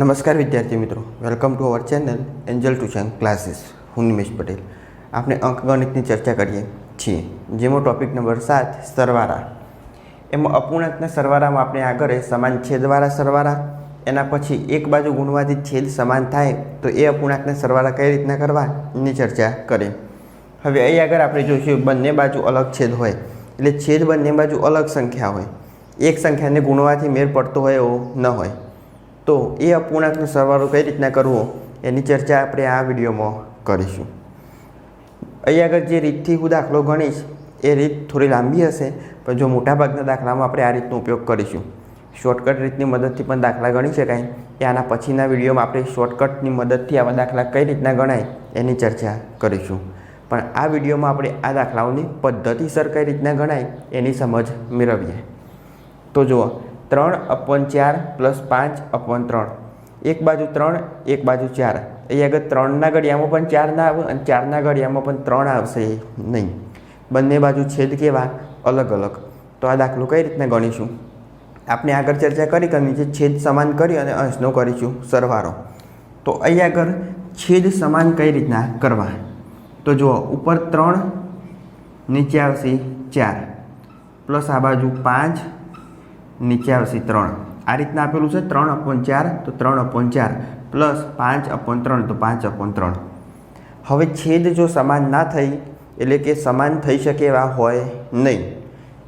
નમસ્કાર વિદ્યાર્થી મિત્રો. Welcome to our channel angel tuition classes હું નિમેશ પટેલ. આપણે અંકગણિતની ચર્ચા કરીએ છીએ, જેમાં ટોપિક નંબર સાત, સરવાળા. એમાં અપૂર્ણાંકના સરવાળામાં આપણે આગળ સમાન છેદવાળા સરવાળા, એના પછી એક બાજુ ગુણવાથી છેદ સમાન થાય, તો એ અપૂર્ણાંકના સરવાળા કઈ રીતના કરવા, એની ચર્ચા કરે હવે અહીં આગળ આપણે જોઈશું બંને બાજુ અલગ છેદ હોય, એટલે છેદ બંને બાજુ અલગ સંખ્યા હોય. એક સંખ્યાને ગુણવાથી મેળ પડતો હોય એવો ન હોય. તો એ અપૂર્ણાંકનો સરવાળો કઈ રીતના કરવો એની ચર્ચા આપણે આ વિડીયોમાં કરીશું. અહીં આગળ જે રીતથી હું દાખલો ગણીશ, એ રીત થોડી લાંબી હશે, પણ જો મોટાભાગના દાખલામાં આપણે આ રીતનો ઉપયોગ કરીશું. શોર્ટકટ રીતની મદદથી પણ દાખલા ગણી શકાય. કે આના પછીના વિડીયોમાં આપણે શોર્ટકટની મદદથી આવા દાખલા કઈ રીતના ગણાય એની ચર્ચા કરીશું. પણ આ વિડીયોમાં આપણે આ દાખલાઓની પદ્ધતિસર કઈ રીતના ગણાય એની સમજ મેળવીએ. તો જુઓ ત્રણ અપવન ચાર પ્લસ પાંચ અપવન ત્રણ. એક બાજુ ત્રણ, એક બાજુ ચાર. અહીં આગળ ત્રણના ઘડિયામાં પણ ચાર ના આવે અને ચારના ઘડિયામાં પણ ત્રણ આવશે નહીં. બંને બાજુ છેદ કેવા? અલગ અલગ. તો આ દાખલો કઈ રીતના ગણીશું? આપણે આગળ ચર્ચા કરી કે નીચે છેદ સમાન કરી અને અંશનો કરીશું સરવારો તો અહીં આગળ છેદ સમાન કઈ રીતના કરવા? તો જુઓ, ઉપર ત્રણ, નીચે આવશે ચાર. પ્લસ આ બાજુ પાંચ નીચે આવશે ત્રણ. આ રીતના આપેલું છે ત્રણ અપોન ચાર, તો ત્રણ અપોન ચાર પ્લસ પાંચ અપોન ત્રણ, તો પાંચ અપોન ત્રણ. હવે છેદ જો સમાન ના થઈ, એટલે કે સમાન થઈ શકે એવા હોય નહીં.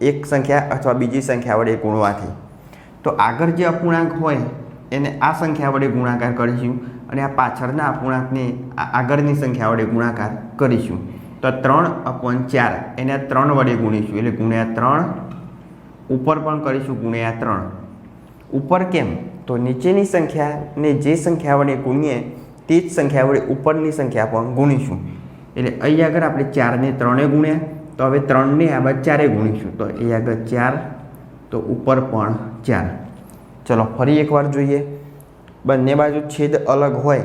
એક સંખ્યા અથવા બીજી સંખ્યા વડે ગુણવાથી. તો આગળ જે અપૂર્ણાંક હોય, એને આ સંખ્યા વડે ગુણાકાર કરીશું અને આ પાછળના અપૂર્ણાંકને આગળની સંખ્યા વડે ગુણાકાર કરીશું. તો ત્રણ અપોન ચાર, એને ત્રણ વડે ગુણીશું, એટલે ગુણ્યા ત્રણ ઉપર પણ કરીશું ગુણ્યા ત્રણ. ઉપર કેમ? તો નીચેની સંખ્યાને જે સંખ્યા વડે ગુણીએ, તે જ સંખ્યા વડે ઉપરની સંખ્યા પણ ગુણીશું. એટલે અહીં આગળ આપણે ચારને ત્રણે ગુણ્યા, તો હવે ત્રણને આ બાદ ચારે ગુણીશું. તો અહીં આગળ ચાર, તો ઉપર પણ ચાર. ચલો, ફરી એકવાર જોઈએ. બંને બાજુ છેદ અલગ હોય.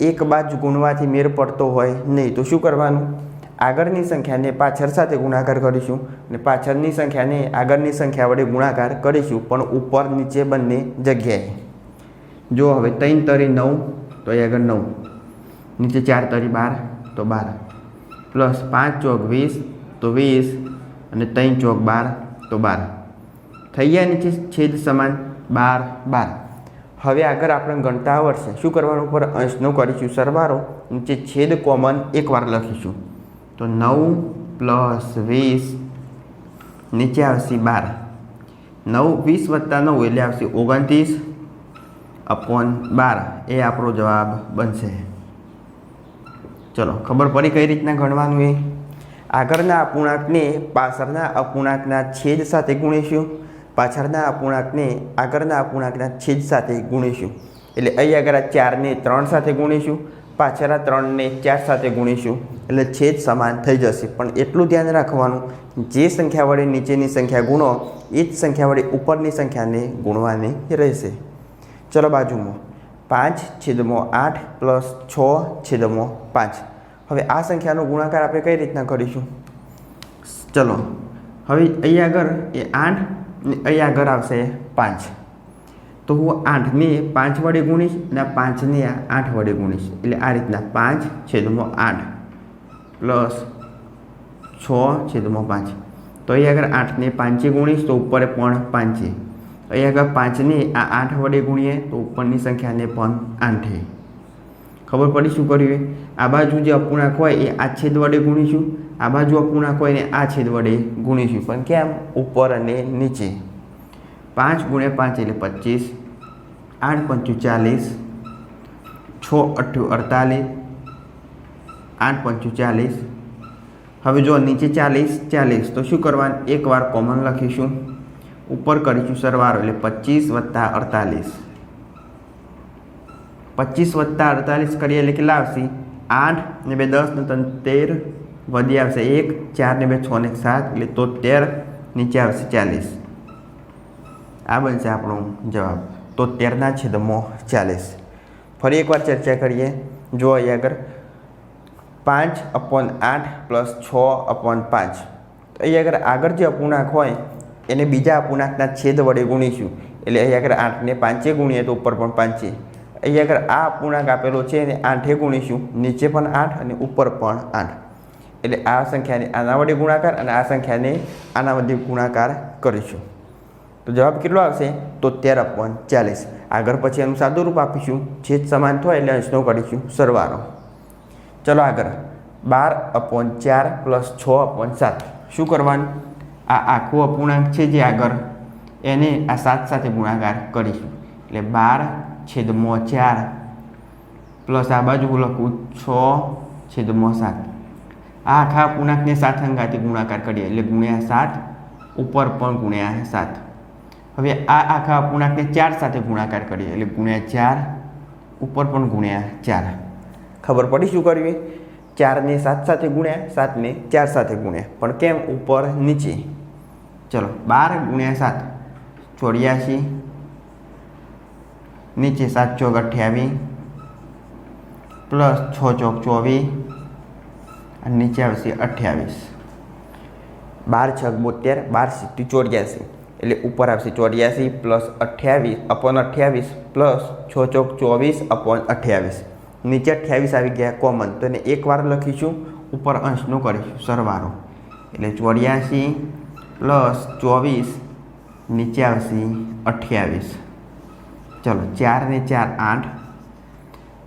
એક બાજુ ગુણવાથી મેળ પડતો હોય નહીં, તો શું કરવાનું? આગળની સંખ્યાને પાછળ સાથે ગુણાકાર કરીશું અને પાછળની સંખ્યાને આગળની સંખ્યા વડે ગુણાકાર કરીશું, પણ ઉપર નીચે બંને જગ્યાએ. જો હવે ત્રણ તરી નવ, તો એ આગળ નવ. નીચે ચાર તરી બાર, તો બાર. પ્લસ પાંચ ચોક વીસ, તો વીસ. અને ત્રણ ચોક બાર, તો બાર. થઈ ગયા નીચે છેદ સમાન બાર બાર. હવે આગળ આપણે ગણતા આવડશે. શું કરવાનું? પર અંશનો કરીશું. સરવારો નીચે છેદ કોમન એકવાર લખીશું. તો નવ પ્લસ વીસ નીચે આવશે બાર. નવ વીસ વત્તા નવ એટલે આવશે ઓગણત્રીસ અપોન બાર. એ આપણો જવાબ બનશે. ચલો, ખબર પડી કઈ રીતના ગણવાનું એ? આગળના અપૂર્ણાંકને પાછળના અપૂર્ણાંકના છેદ સાથે ગુણીશું. પાછળના અપૂર્ણાંકને આગળના અપૂર્ણાંકના છેદ સાથે ગુણીશું. એટલે અહીં આગળ ચારને ત્રણ સાથે ગુણીશું. પાછળના ત્રણને ચાર સાથે ગુણીશું. એટલે છેદ સમાન થઈ જશે. પણ એટલું ધ્યાન રાખવાનું, જે સંખ્યા વડે નીચેની સંખ્યા ગુણો, એ જ સંખ્યા વડે ઉપરની સંખ્યાને ગુણવાની રહેશે. ચલો બાજુમાં. પાંચ છેદમો આઠ પ્લસ છ છેદમો પાંચ. હવે આ સંખ્યાનો ગુણાકાર આપણે કઈ રીતના કરીશું? ચલો. હવે અહીં આગળ એ આઠ ને અહીં આગળ આવશે પાંચ. તો હું આઠને પાંચ વડે ગુણીશ અને આ પાંચને આઠ વડે ગુણીશ. એટલે આ રીતના પાંચ છેદમાં આઠ. પ્લસ છ છેદમાં પાંચ. તો અહીં આગળ આઠને પાંચે ગુણીશ તો ઉપર પણ પાંચે. અહીં આગળ પાંચને આ આઠ વડે ગુણીએ તો ઉપરની સંખ્યાને પણ આઠે. ખબર પડી શું કર્યું આ બાજુ જે અપૂર્ણાંક હોય એ આ છેદ વડે ગુણીશું, આ બાજુ અપૂર્ણાંક હોય ને આ છેદ વડે ગુણીશું. પણ કેમ? ઉપર અને નીચે. પાંચ ગુણ્યા પાંચ એટલે પચીસ, આઠ પંચું ચાલીસ, છ અઠ્ઠું અડતાલીસ આઠ પંચું ચાલીસ. હવે જો નીચે ચાલીસ ચાલીસ, તો શું કરવાનું? એકવાર કોમન લખીશું. ઉપર કરીશું સરવાળો એટલે પચીસ વત્તા અડતાલીસ. પચીસ વત્તા અડતાલીસ કરીએ એટલે કેટલા આવશે? આઠ ને બે દસ ને ત્રણ તેર વધી આવશે એક, ચાર ને બે છ ને સાત એટલે તોતેર, નીચે આવશે ચાલીસ. આ બનશે આપણો જવાબ. તોતેરના છેદમાં ચાલીસ. ફરી એકવાર ચર્ચા કરીએ. જો અહીં આગળ પાંચ અપોન આઠ પ્લસ છ અપોન પાંચ. તો અહીં આગળ આગળ જે અપૂર્ણાંક હોય, એને બીજા અપૂર્ણાંકના છેદ વડે ગુણીશું. એટલે અહીં આગળ આઠને પાંચે ગુણીએ તો ઉપર પણ પાંચે. અહીં આગળ આ અપૂર્ણાંક આપેલો છે, એને આઠે ગુણીશું. નીચે પણ આઠ અને ઉપર પણ આઠ. એટલે આ સંખ્યાને આના વડે ગુણાકાર અને આ સંખ્યાને આના વડે ગુણાકાર કરીશું. તો જવાબ કેટલો આવશે? તોતેર અપોન ચાલીસ. આગળ પછી એનું સાદું રૂપ આપીશું. છેદ સમાન થાય એટલે અંશનો કરીશું સરવાળો. ચલો આગળ. બાર અપોન ચાર પ્લસ છ અપોન સાત. શું કરવાનું? આ આખું અપૂર્ણાંક છે જે આગળ. એને આ સાત સાથે ગુણાકાર કરીશું. એટલે બાર છેદમાં ચાર પ્લસ આ બાજુ લખું છ છેદમાં સાત. આ આખા અપૂર્ણાંકને સાત અંગાથી ગુણાકાર કરીએ. એટલે ગુણ્યા સાત ઉપર પણ ગુણ્યા સાત. હવે આ આખા અપૂર્ણાંકને ચાર સાથે ગુણાકાર કરીએ. એટલે ગુણ્યા ચાર ઉપર પણ ગુણ્યા ચાર. ખબર પડી શું કરવી? ચારને સાત સાથે ગુણ્યા, સાતને ચાર સાથે ગુણ્યા. પણ કેમ ઉપર, નીચે? ચલો, બાર ગુણ્યા સાત, ચોર્યાસી. નીચે સાત ચોક અઠ્યાવીસ, પ્લસ છ ચોક ચોવીસ, અને નીચે આવશે અઠ્યાવીસ. બાર છક બોતેર, બાર સિત્તી ચોર્યાસી. એટલે ઉપર આવશે ચોર્યાસી, પ્લસ અઠ્યાવીસ, અપોન અઠ્યાવીસ, પ્લસ છ ચોક ચોવીસ, અપોન અઠ્યાવીસ. નીચે અઠ્યાવીસ આવી ગયા કોમન. તો એને એકવાર લખીશું, ઉપર અંશનું કરીશું, સરવારો. એટલે ચોર્યાસી પ્લસ ચોવીસ નીચે આવશે અઠ્યાવીસ. ચલો, ચાર ને ચાર, આઠ.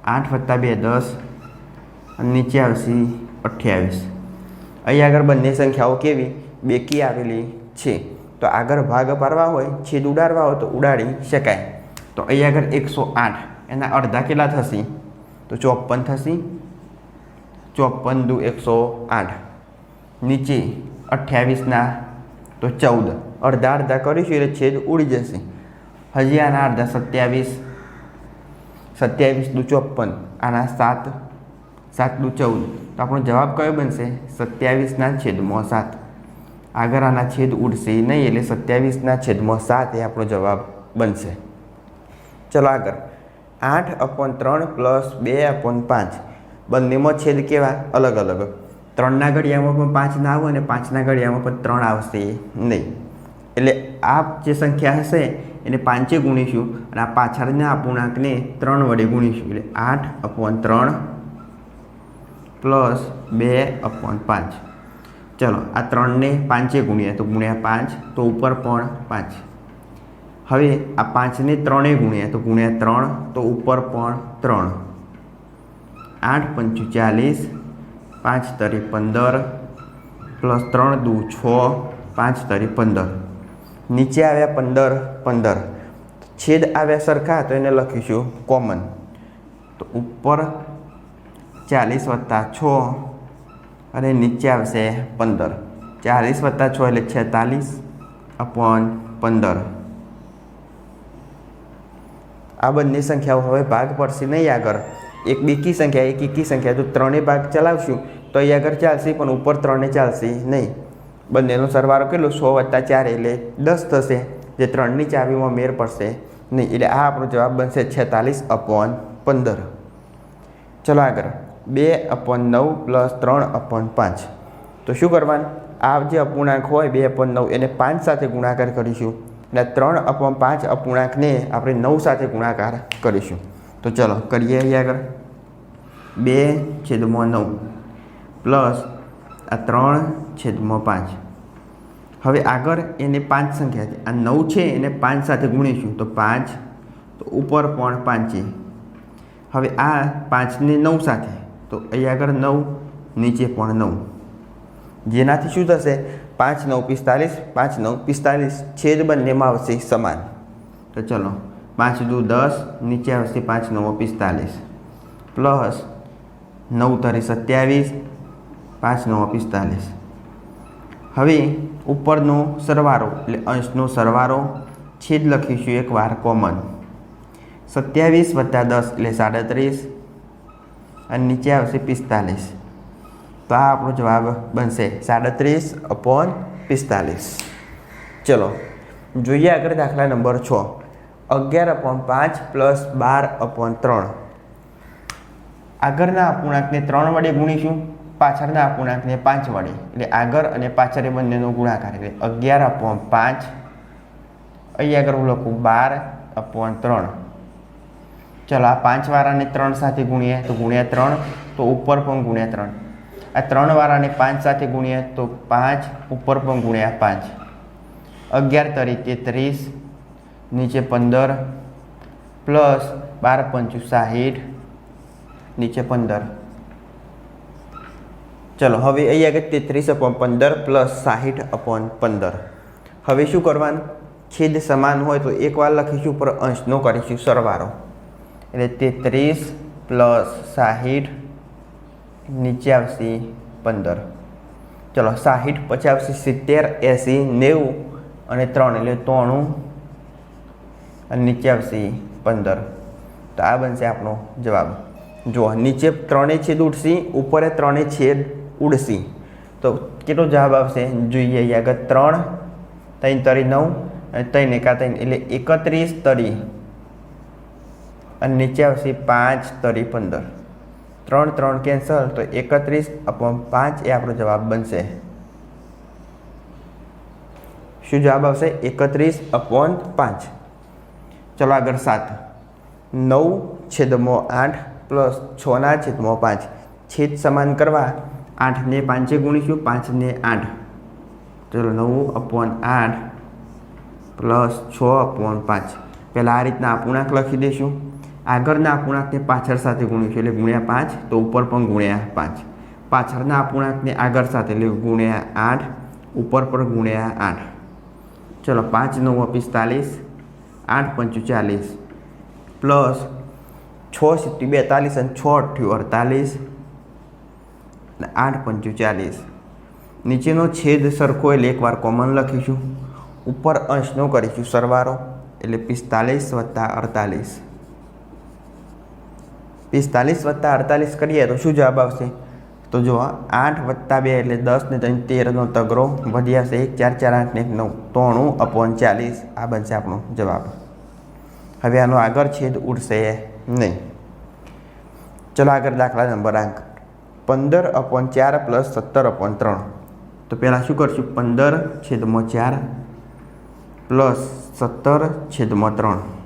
આઠ વત્તા બે, દસ. અને નીચે આવશે અઠ્યાવીસ. અહીં આગળ બંને સંખ્યાઓ કેવી? બેકી આવેલી છે. તો આગળ ભાગ પાડવા હોય, છેદ ઉડાડવા હોય તો ઉડાડી શકાય. તો અહીં આગળ એકસો આઠ. એના અડધા કેટલા થશે? તો ચોપન થશે. ચોપન દુ એકસો આઠ. નીચે અઠ્યાવીસના તો ચૌદ. અડધા અડધા કરીશું એટલે છેદ ઉડી જશે. હજી આના અડધા સત્યાવીસ. સત્યાવીસ દુ ચોપન. આના સાત. સાત દુ ચૌદ. તો આપણો જવાબ કયો બનશે? સત્યાવીસના છેદમાં સાત. આગળ આના છેદ ઉડશે નહીં એટલે સત્યાવીસના છેદમાં સાત એ આપણો જવાબ બનશે. ચલો આગળ. આઠ અપોન ત્રણ પ્લસ બે અપોન પાંચ. બંનેમાં છેદ કેવા? અલગ અલગ. ત્રણના ઘડિયામાં પણ પાંચ ના આવે અને પાંચના ઘડિયામાં પણ ત્રણ આવશે. નહીં. એટલે આ જે સંખ્યા હશે, એને પાંચે ગુણીશું અને આ પાછળના અપૂર્ણાંકને ત્રણ વડે ગુણીશું. એટલે આઠ અપોન ત્રણ પ્લસ બે અપોન પાંચ. ચલો, આ ત્રણને પાંચે ગુણ્યા તો ગુણ્યા પાંચ, તો ઉપર પણ પાંચ. હવે આ પાંચને ત્રણે ગુણ્યા, તો ગુણ્યા ત્રણ, તો ઉપર પણ ત્રણ. આઠ પંચું ચાલીસ, પાંચ તરી પંદર, પ્લસ ત્રણ દુ છ, પાંચ તરી પંદર. નીચે આવ્યા પંદર પંદર. છેદ આવ્યા સરખા, તો એને લખીશું કોમન તો ઉપર ચાલીસ વત્તા છ, અને નીચે આવશે પંદર. ચાલીસ વત્તા છ એટલે છેતાલીસ, અપોન પંદર. આ બંને સંખ્યાઓ હવે ભાગ પડશે નહીં આગળ. એક બેકી સંખ્યા, એક એકી સંખ્યા. તો ત્રણેય ભાગ ચલાવશું, તો અહીં આગળ ચાલશે, પણ ઉપર ત્રણે ચાલશે નહીં. બંનેનો સરવાળો કેટલો? સો વત્તા ચાર એટલે દસ થશે. જે ત્રણની ચાવીમાં મેર પડશે નહીં. એટલે આ આપણો જવાબ બનશે છેતાલીસ અપોન પંદર. ચલો આગળ. બે અપોન નવ પ્લસ ત્રણ અપોન પાંચ. તો શું કરવાનું? આ જે અપૂર્ણાંક હોય બે અપોન નવ એને પાંચ સાથે ગુણાકાર કરીશું. અને ત્રણ અપોન પાંચ અપૂર્ણાંકને આપણે નવ સાથે ગુણાકાર કરીશું. તો ચલો, કરીએ અહીં આગળ. બે છેદમાં નવ પ્લસ આ ત્રણ છેદમાં પાંચ. હવે આગળ એને પાંચ સંખ્યા છે. આ નવ છે, એને પાંચ સાથે ગુણીશું. તો પાંચ, તો ઉપર પણ પાંચે હવે આ પાંચને નવ સાથે. તો અહીં આગળ નવ, નીચે પણ નવ. જેનાથી શું થશે? પાંચ નવ પિસ્તાલીસ, પાંચ નવ પિસ્તાલીસ, છેદ બંનેમાં આવશે સમાન. તો ચલો, પાંચ દુ દસ, નીચે આવશે પાંચ નવ પિસ્તાલીસ. પ્લસ નવ તરી સત્યાવીસ, પાંચ નવ પિસ્તાલીસ. હવે ઉપરનો સરવારો, એટલે અંશનો સરવારો, છેદ લખીશું એક વાર કોમન. સત્યાવીસ વત્તા દસ એટલે સાડત્રીસ, અને નીચે આવશે પિસ્તાલીસ. તો આ આપણો જવાબ બનશે. સાડત્રીસ અપોન પિસ્તાલીસ. ચલો, જોઈએ આગળ દાખલા નંબર છ. અગિયાર અપોન પાંચ પ્લસ બાર અપોન ત્રણ. આગળના અપૂર્ણાંકને ત્રણ વડે ગુણીશું, પાછળના અપૂર્ણાંકને પાંચ વડે. એટલે આગળ અને પાછળ એ બંનેનો ગુણાકાર. એટલે અગિયાર અપોન પાંચ, અહીં આગળ હું લખું, બાર અપોન ત્રણ. ચલો, આ પાંચ વાળાને ત્રણ સાથે ગુણીએ, તો ગુણ્યા ત્રણ, તો ઉપર પણ ગુણ્યા ત્રણ. આ ત્રણ વાળાને પાંચ સાથે ગુણ્યા તો પાંચ ઉપર પણ ગુણ્યા પાંચ. અગિયાર તરીકે ત્રીસ, નીચે પંદર, પ્લસ બાર પંચું સાહીઠ, નીચે પંદર. ચલો, હવે અહીંયા આગળ તેત્રીસ અપોન પંદર પ્લસ સાહીઠ અપોન પંદર. હવે શું કરવાનું? છેદ સમાન હોય તો એક વાર લખીશું, પર અંશનો કરીશું સરવારો એટલે તેત્રીસ પ્લસ સાહીઠ નીચે આવશે પંદર. ચલો સાહીઠ આવશે સિત્તેર, એંસી, નેવું અને ત્રણ એટલે ત્રણું અને નીચે આવશે પંદર. તો આ બનશે આપણો જવાબ. જો નીચે ત્રણેય છેદ ઉડશે, ઉપર ત્રણેય છેદ ઉડશે. તો કેટલો જવાબ આવશે? જોઈએ અહીંયા આગળ ત્રણ ત્રણ તરી નવ અને ત્રણ એકા ત્રણ એટલે એકત્રીસ તરી. અને નીચે આવશે પાંચ તરી પંદર. ત્રણ ત્રણ કેન્સલ તો એકત્રીસ અપોન પાંચ એ આપણો જવાબ બનશે. શું જવાબ આવશે? એકત્રીસ અપોન પાંચ. ચલો આગળ સાત. નવ છેદમો આઠ પ્લસ છના છેદમો પાંચ. છેદ સમાન કરવા આઠને પાંચે ગુણીશું પાંચને આઠ. ચલો નવ અપોન આઠ પ્લસ છ અપોન પાંચ. પહેલાં આ રીતના અપૂર્ણાંક લખી દઈશું. આગળના અપૂર્ણાંકને પાછળ સાથે ગુણ્યું છે એટલે ગુણ્યા પાંચ, તો ઉપર પણ ગુણ્યા પાંચ. પાછળના અપૂર્ણાંકને આગળ સાથે એટલે ગુણ્યા આઠ, ઉપર પણ ગુણ્યા આઠ. ચલો પાંચ, નવ, પિસ્તાલીસ, આઠ પંચું ચાલીસ પ્લસ છ સિત્તી બેતાલીસ અને છ અઠ્યું અડતાલીસ. આઠ પંચું ચાલીસ નીચેનો છેદ સરખો એટલે એકવાર કોમન લખીશું. ઉપર અંશનો કરીશું સરવારો એટલે પિસ્તાલીસ વત્તા અડતાલીસ. પિસ્તાલીસ વત્તા અડતાલીસ કરીએ તો શું જવાબ આવશે? તો જો આઠ વત્તા બે એટલે દસ ને ત્રણ તેરનો તગરો વધ્યા આવશે એક, ચાર ચાર, આઠ ને એક, નવ. ત્રણું અપોન ચાલીસ. આ બનશે આપણો જવાબ. હવે આનો આગળ છેદ ઉડશે નહીં. ચલો આગળ દાખલા નંબર આંક. પંદર અપોન ચાર પ્લસ સત્તર અપોન ત્રણ. તો પહેલાં શું કરશું? પંદર છેદમાં ચાર પ્લસ સત્તર છેદમાં ત્રણ.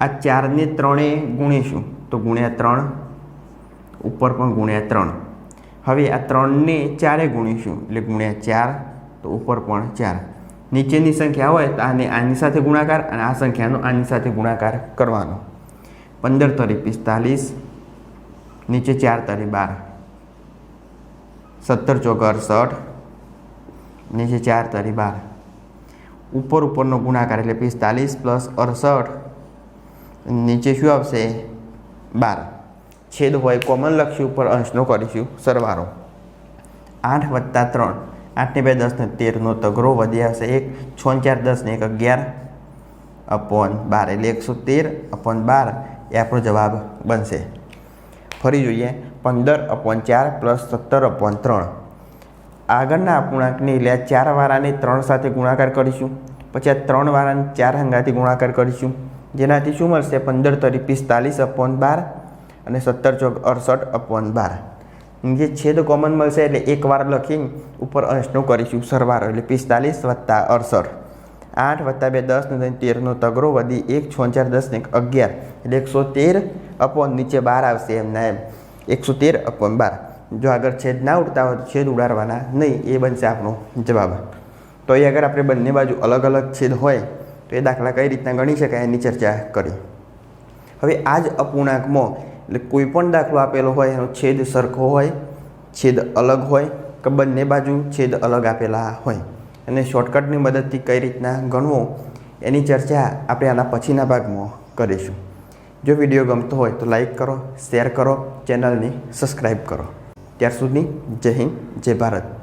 આ ચારને ત્રણે ગુણીશું. તો ગુણ્યા ત્રણ, ઉપર પણ ગુણ્યા ત્રણ. હવે આ ત્રણને ચારે ગુણીશું, એટલે ગુણ્યા ચાર, તો ઉપર પણ ચાર. નીચેની સંખ્યા હોય તો આને આની સાથે ગુણાકાર અને આ સંખ્યાનો આની સાથે ગુણાકાર કરવાનો. પંદર તરી પિસ્તાલીસ, નીચે ચાર તરી બાર. સત્તર ચોક અડસઠ નીચે ચાર તરી બાર. ઉપર ઉપરનો ગુણાકાર એટલે પિસ્તાલીસ પ્લસ અડસઠ નીચે શું આવશે? બાર. છેદ હોય કોમન લખશું ઉપર અંશનો કરીશું. સરવારો આઠ વત્તા ત્રણ. આઠને બે દસને તેરનો તગરો વધ્યા હશે એક. છ ચાર દસને એક અગિયાર. અપોન બાર એટલે એકસો તેર. અપોન બાર એ આપણો જવાબ બનશે. ફરી જોઈએ. પંદર અપોન ચાર પ્લસ સત્તર અપોન ત્રણ. આગળના અપૂર્ણાંકને એટલે ચાર વાળાને ત્રણ સાથે ગુણાકાર કરીશું. પછી આ ત્રણ વાળાને ચાર હંગાથી ગુણાકાર કરીશું. જેનાથી શું મળશે? પંદર તરી પિસ્તાલીસ અપોન બાર અને સત્તર ચોક અડસઠ અપોન બાર. જે છેદ કોમન મળશે એટલે એક વાર લખીને ઉપર અંશનું કરીશું. સરવાળો એટલે પિસ્તાલીસ વત્તા અડસઠ. આઠ વત્તા બે દસ ને તેરનો તગરો વધી એક, છ, ચાર, દસ ને અગિયાર. એટલે એકસો તેર અપોન નીચે બાર આવશે એમના એમ. એકસો તેર અપોન બાર. જો આગળ છેદ ના ઉડતા હોય તો છેદ ઉડાડવાના નહીં. એ બનશે આપણો જવાબ. તો એ અગર આપણે બંને બાજુ અલગ અલગ છેદ હોય. તો એ દાખલા કઈ રીતના ગણી શકાય એની ચર્ચા કરી. હવે આ જ અપૂર્ણાંકમાં, એટલે કોઈ પણ દાખલો આપેલો હોય, એનો છેદ સરખો હોય, છેદ અલગ હોય, કે બંને બાજુ છેદ અલગ આપેલા હોય. અને શોર્ટકટની મદદથી કઈ રીતના ગણવો, એની ચર્ચા આપણે આના પછીના ભાગમાં કરીશું. જો વીડિયો ગમતો હોય તો લાઈક કરો, શેર કરો, ચેનલને સબસ્ક્રાઈબ કરો. ત્યાર સુધી જય હિન્દ, જય ભારત.